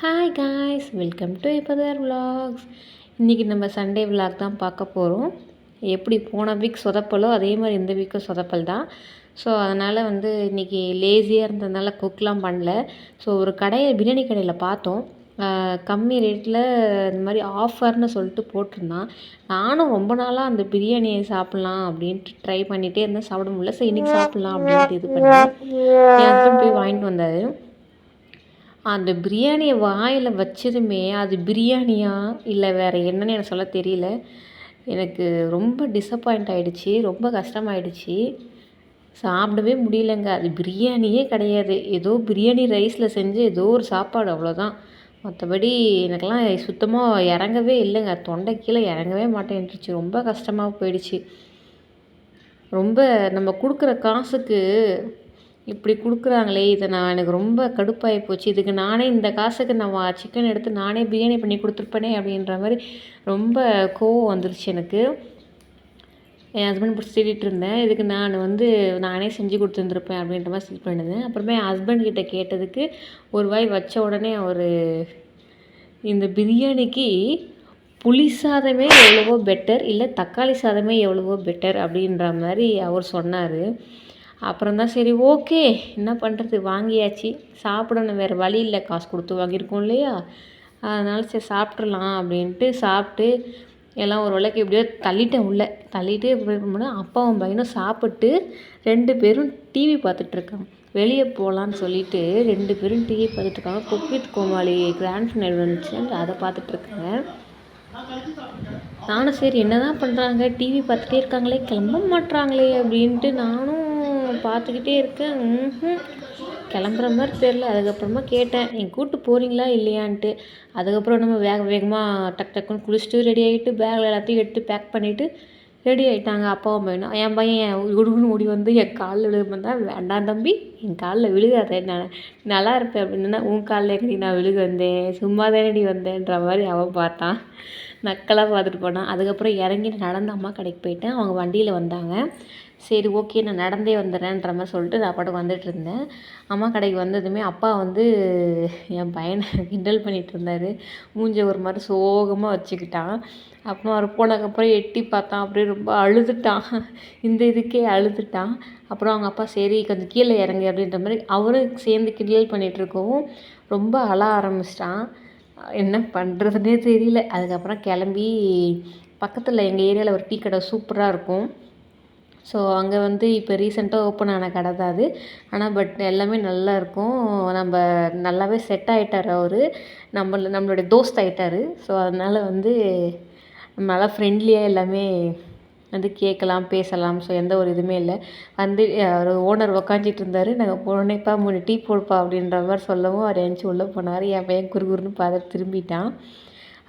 Hi guys welcome to இப்போதர் vlogs இன்றைக்கி நம்ம சண்டே விலாக் தான் பார்க்க போகிறோம் எப்படி போன வீக் சொதப்பலோ அதே மாதிரி இந்த வீக்கும் சொதப்பல் தான். ஸோ அதனால் வந்து இன்றைக்கி லேசியாக இருந்ததுனால குக்லாம் பண்ணல. ஸோ ஒரு கடையை பிரியாணி கடையில் பார்த்தோம். கம்மி ரேட்டில் இந்த மாதிரி ஆஃபர்னு சொல்லிட்டு போட்டிருந்தான். நானும் ரொம்ப நாளாக அந்த பிரியாணியை சாப்பிட்லாம் அப்படின்ட்டு ட்ரை பண்ணிகிட்டே இருந்தேன். சாப்பிட முடியல. ஸோ இன்றைக்கி சாப்பிட்லாம் அப்படின்ட்டு இது பண்ணேன். என் போய் வாங்கிட்டு வந்தார். அந்த பிரியாணியை வாயில் வச்சதுமே அது பிரியாணியா இல்லை வேறு என்னன்னு எனக்கு சொல்ல தெரியல. எனக்கு ரொம்ப டிசப்பாயிண்ட் ஆகிடுச்சி ரொம்ப கஷ்டமாயிடுச்சு. சாப்பிடவே முடியலங்க. அது பிரியாணியே கிடையாது. ஏதோ பிரியாணி ரைஸில் செஞ்சு ஏதோ ஒரு சாப்பாடு அவ்வளோதான் மற்றபடி எனக்கெல்லாம் சுத்தமாக இறங்கவே இல்லைங்க. தொண்டை கீழே இறங்கவே மாட்டேன்ட்டுருச்சு ரொம்ப கஷ்டமாக போயிடுச்சு. ரொம்ப நம்ம கொடுக்குற காசுக்கு இப்படி கொடுக்குறாங்களே இதை நான் எனக்கு ரொம்ப கடுப்பாகி போச்சு. இதுக்கு நானே இந்த காசுக்கு நான் சிக்கன் எடுத்து நானே பிரியாணி பண்ணி கொடுத்துருப்பேனே அப்படின்ற மாதிரி ரொம்ப கோவம் வந்துருச்சு எனக்கு. என் ஹஸ்பண்ட் பிடிச்சி திட்டிகிட்டு இருந்தேன். இதுக்கு நான் வந்து நானே செஞ்சு கொடுத்துருந்துருப்பேன் அப்படின்ற மாதிரி ஃபீல் பண்ணிருந்தேன் அப்புறமே என் ஹஸ்பண்ட் கிட்டே கேட்டதுக்கு ஒரு வாய் வச்ச உடனே அவர் இந்த பிரியாணிக்கு புளி சாதமே எவ்வளவோ பெட்டர் இல்லை தக்காளி சாதமே எவ்வளவோ பெட்டர் அப்படின்ற மாதிரி அவர் சொன்னார். அப்புறம் தான் சரி ஓகே. என்ன பண்ணுறது வாங்கியாச்சு. சாப்பிடணும் வேறு வழி இல்லை. காசு கொடுத்து வாங்கியிருக்கோம் இல்லையா? அதனால் சரி சாப்பிட்றலாம் அப்படின்ட்டு சாப்பிட்டு எல்லாம் ஒரு வேளைக்கு எப்படியோ தள்ளிட்டேன் உள்ளே. தள்ளிட்டு எப்படி பண்ணால் அப்பாவும் பையனும் சாப்பிட்டு ரெண்டு பேரும் டிவி பார்த்துட்ருக்காங்க வெளியே போகலான்னு சொல்லிட்டு ரெண்டு பேரும் டிவி பார்த்துட்ருக்காங்க குக்வித் கோமாளி கிராண்ட் ஃபினல் வந்துச்சு. அதை பார்த்துட்ருக்காங்க நானும் சரி என்ன தான் பண்ணுறாங்க டிவி பார்த்துட்டே இருக்காங்களே கிளம்ப மாட்றாங்களே அப்படின்ட்டு நானும் பார்த்துக்கிட்டே இருக்கேன். ம்ஹும். கிளம்புற மாதிரி தெரில அதுக்கப்புறமா கேட்டேன் நீங்கள் கூப்பிட்டு போகிறீங்களா இல்லையான்ட்டு. அதுக்கப்புறம் நம்ம வேக வேகமாக டக் டக்குன்னு குளிச்சுட்டு ரெடி ஆகிட்டு பேக்கில் எல்லாத்தையும் எடுத்து பேக் பண்ணிவிட்டு ரெடி ஆகிட்டாங்க அப்பாவும் பையனும். என் பையன் குடுகுன்னு ஓடி வந்து என் காலில் விழுக வேண்டாம் தம்பி என் காலில் விழுகாத நான் நல்லா இருப்பேன். அப்படின்னா உன் காலில் எங்கடி நான் விழுக வந்தேன்? சும்மா தானடி வந்தேன்ற மாதிரி அவன் பார்த்தான். நக்கலாக பார்த்துட்டு போனான். அதுக்கப்புறம் இறங்கி நடந்த அம்மா கடைக்கு போயிட்டேன். அவங்க வண்டியில் வந்தாங்க. சரி ஓகே நான் நடந்தே வந்துடுறேன்ற மாதிரி சொல்லிட்டு நான் பாட்டுக்கு வந்துட்டு இருந்தேன். அம்மா கடைக்கு வந்ததுமே அப்பா வந்து என் பையனை கிண்டல் பண்ணிகிட்டு இருந்தார். மூஞ்ச ஒரு மாதிரி சோகமாக வச்சுக்கிட்டான். அப்புறம் அவர் போனதுக்கப்புறம் எட்டி பார்த்தான். அப்படியே ரொம்ப அழுதுட்டான். இந்த இதுக்கே அழுதுட்டான். அப்புறம் அவங்க அப்பா சரி கொஞ்சம் கீழே இறங்கு அப்படின்ற மாதிரி அவரும் சேர்ந்து கிண்டல் பண்ணிகிட்ருக்கவும் ரொம்ப அழ ஆரம்பிச்சிட்டான். என்ன பண்ணுறதுனே தெரியல. அதுக்கப்புறம் கிளம்பி பக்கத்தில் எங்கள் ஏரியாவில் ஒரு டீ கடை சூப்பராக இருக்கும். ஸோ அங்கே வந்து இப்போ ரீசெண்டாக ஓப்பன் ஆன கடை தான் அது. ஆனால் பட் எல்லாமே நல்லா இருக்கும். நம்ம நல்லாவே செட் ஆகிட்டார் அவர். நம்ம நம்மளுடைய தோஸ்த் ஆகிட்டாரு ஸோ அதனால் வந்து நல்லா ஃப்ரெண்ட்லியாக எல்லாமே வந்து கேட்கலாம் பேசலாம். ஸோ எந்த ஒரு இதுவுமே இல்லை. வந்து அவர் ஓனர் உக்காஞ்சிட்டு இருந்தார். நாங்கள் போனேப்பா மூணு டீ போடுப்பா அப்படின்ற மாதிரி சொல்லவும் அவர் எழுந்துச்சி உள்ளே போனார். என் பையன் குறுகுறுன்னு பார்த்துட்டு திரும்பிட்டான்.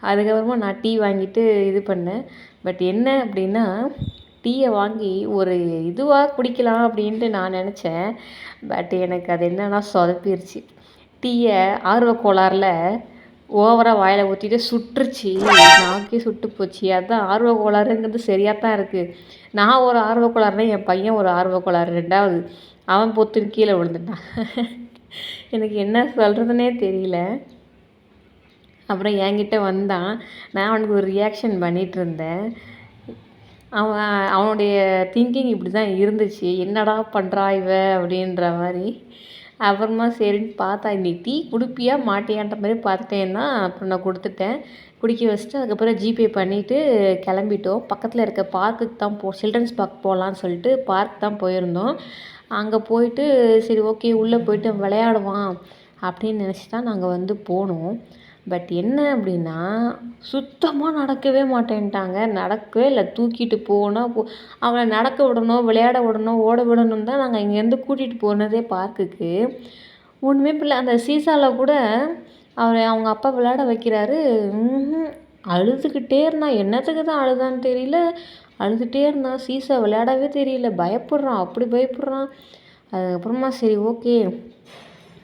அதுக்கப்புறமா நான் டீ வாங்கிட்டு இது பண்ணேன். பட் என்ன அப்படின்னா டீயை வாங்கி ஒரு இதுவாக குடிக்கலாம் அப்படின்ட்டு நான் நினச்சேன். பட் எனக்கு அது என்னன்னா சொதப்பிருச்சு. டீயை ஆர்வ கோளாறில் ஓவராக வாயில் ஊற்றிட்டு சுட்டுருச்சு நாக்கே சுட்டு போச்சு. அதுதான் ஆர்வ கோளாறுங்கிறது சரியாக தான் இருக்குது நான் ஒரு ஆர்வ கோளாறுனா என் பையன் ஒரு ஆர்வ கோளாறு ரெண்டாவது. அவன் பொத்துன்னு கீழே விழுந்துட்டான். எனக்கு என்ன சொல்கிறதுனே தெரியல. அப்புறம் என்கிட்ட வந்தான். நான் அவனுக்கு ஒரு ரியாக்ஷன் பண்ணிகிட்டு இருந்தேன். அவன் அவனுடைய திங்கிங் இப்படி தான் இருந்துச்சு. என்னடா பண்ணுறா இவ அப்படின்ற மாதிரி. அப்புறமா சரின்னு பார்த்தா நீ டீ குடிப்பியா? மாட்டியான்ற மாதிரி பார்த்தேன்னா அப்புறம் நான் கொடுத்துட்டேன். குடிக்க வச்சுட்டு அதுக்கப்புறம் ஜிபே பண்ணிவிட்டு கிளம்பிட்டோம். பக்கத்தில் இருக்க பார்க்குக்கு தான் போ சில்ட்ரன்ஸ் பார்க் போகலான்னு சொல்லிட்டு பார்க் தான் போயிருந்தோம். அங்கே போயிட்டு சரி ஓகே உள்ளே போயிட்டு விளையாடுவான் அப்படின்னு நினச்சி தான் நாங்கள் வந்து போனோம். பட் என்ன அப்படின்னா சுத்தமாக நடக்கவே மாட்டேன்ட்டாங்க. நடக்கவே இல்லை. தூக்கிட்டு போனால் போ அவனை நடக்க விடணும் விளையாட விடணும் ஓட விடணும் தான் நாங்கள் இங்கேருந்து கூட்டிகிட்டு போனதே பார்க்குக்கு. ஒன்றுமே பிள்ளை அந்த சீசாவில் கூட அவரை அவங்க அப்பா விளையாட வைக்கிறாரு. அழுதுகிட்டே இருந்தான். என்னத்துக்கு தான் அழுதான்னு தெரியல. அழுதுகிட்டே இருந்தான். சீசா விளையாடவே தெரியல. பயப்படுறான். அப்படி பயப்படுறான். அதுக்கப்புறமா சரி ஓகே.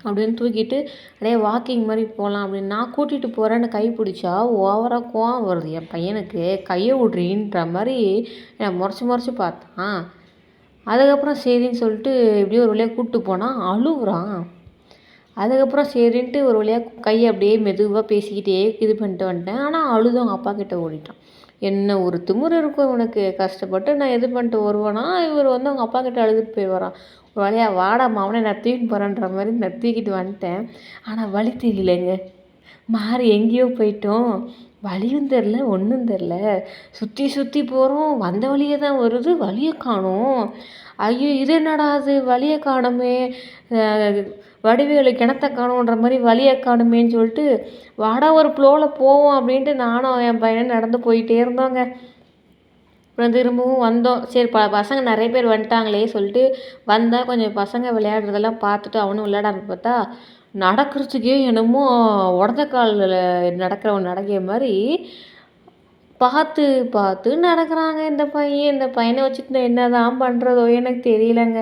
அப்படின்னு தூக்கிட்டு அப்படியே வாக்கிங் மாதிரி போகலாம் அப்படின்னு. நான் கூட்டிகிட்டு போகிறேன்னு கை பிடிச்சா ஓவராக கோவம் வருது என் பையனுக்கு. கையை விட்றீன்ற மாதிரி என்னை முறைச்சி முறைச்சி பார்த்தான். அதுக்கப்புறம் சரின்னு சொல்லிட்டு எப்படியோ ஒரு வழியாக கூப்பிட்டு போனால் அழுகுறான். அதுக்கப்புறம் சரின்ட்டு ஒரு வழியாக கையை அப்படியே மெதுவாக பேசிக்கிட்டே இது பண்ணிட்டு வந்துட்டேன். ஆனால் அழுதும் அவங்க அப்பா கிட்டே ஓடிட்டான். என்ன ஒரு திமிரு இருக்கும் இவனுக்கு கஷ்டப்பட்டு நான் இது பண்ணிட்டு வருவேன்னா இவர் வந்து அவங்க அப்பா கிட்ட அழுதுட்டு போய் வரான் வழியா வாடா மாவனே நான் தூக்கிட்டு போகிறேன்ற மாதிரி நான் தூக்கிட்டு வந்துட்டேன். ஆனால் வழி தெரியலைங்க. மாறி எங்கேயோ போயிட்டோம். வழியும் தெரில ஒன்றும் தெரில சுற்றி சுற்றி போகிறோம் வந்த வழியே தான் வருது. வழியை காணோம். ஐயோ இது என்னடா அது வழியை காணுமே. வடிவேலு கிணத்த காணோன்ற மாதிரி வழியை காணுமேன்னு சொல்லிட்டு வாடா ஒரு ஃப்ளோவில் போவோம் அப்படின்ட்டு நானும் என் பையனும் நடந்து போயிட்டே இருந்தோங்க. அப்புறம் திரும்பவும் வந்தோம். சரி ப பசங்க நிறைய பேர் வந்துட்டாங்களே சொல்லிட்டு வந்தால் கொஞ்சம் பசங்க விளையாடுறதெல்லாம் பார்த்துட்டு அவனும் விளையாடான்னு பார்த்தா நடக்கிறதுக்கே என்னமோ உடஞ்ச காலில் நடக்கிறவன் நடக்கிற மாதிரி பார்த்து பார்த்து நடக்கிறாங்க. இந்த பையன் இந்த பையனை வச்சுட்டு என்ன தான் பண்ணுறதோ எனக்கு தெரியலங்க.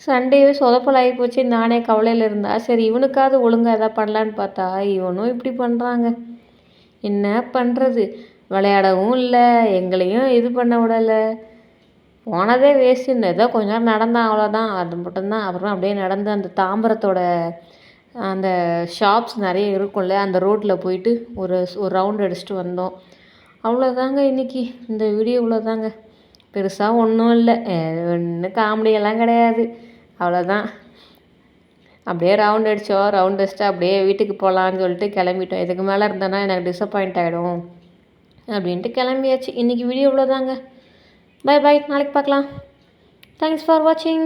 சண்டேவே சொதப்பலாகி போச்சு. நானே கவலையில் இருந்தா சரி இவனுக்காவது ஒழுங்காக எதாவது பண்ணலான்னு பார்த்தா இவனும் இப்படி பண்ணுறாங்க என்ன பண்ணுறது விளையாடவும் இல்லை எங்களையும் இது பண்ண விடலை. போனதே வேஸ்ட்டுன்னு ஏதோ கொஞ்ச நேரம் நடந்தான் அவ்வளோதான் அது மட்டும்தான். அப்புறம் அப்படியே நடந்து அந்த தாம்பரத்தோட அந்த ஷாப்ஸ் நிறைய இருக்கும்ல அந்த ரோட்டில் போயிட்டு ஒரு ஒரு ரவுண்ட் அடிச்சுட்டு வந்தோம். அவ்வளோதாங்க இன்றைக்கி இந்த வீடியோ இவ்வளோதாங்க பெருசாக ஒன்றும் இல்லை. ஒன்றும் காமெடியெல்லாம் கிடையாது. அவ்வளோதான் அப்படியே ரவுண்ட் அடித்தோம் ரவுண்ட் அடிச்சுட்டு அப்படியே வீட்டுக்கு போகலான்னு சொல்லிட்டு கிளம்பிட்டோம். இதுக்கு மேலே இருந்தேன்னா எனக்கு டிசப்பாயிண்ட் ஆகிடும் அப்படின்ட்டு கிளம்பியாச்சு. இன்றைக்கி வீடியோ இவ்வளோதாங்க பை பாய் நாளைக்கு பார்க்கலாம். தேங்க்ஸ் ஃபார் வாட்சிங்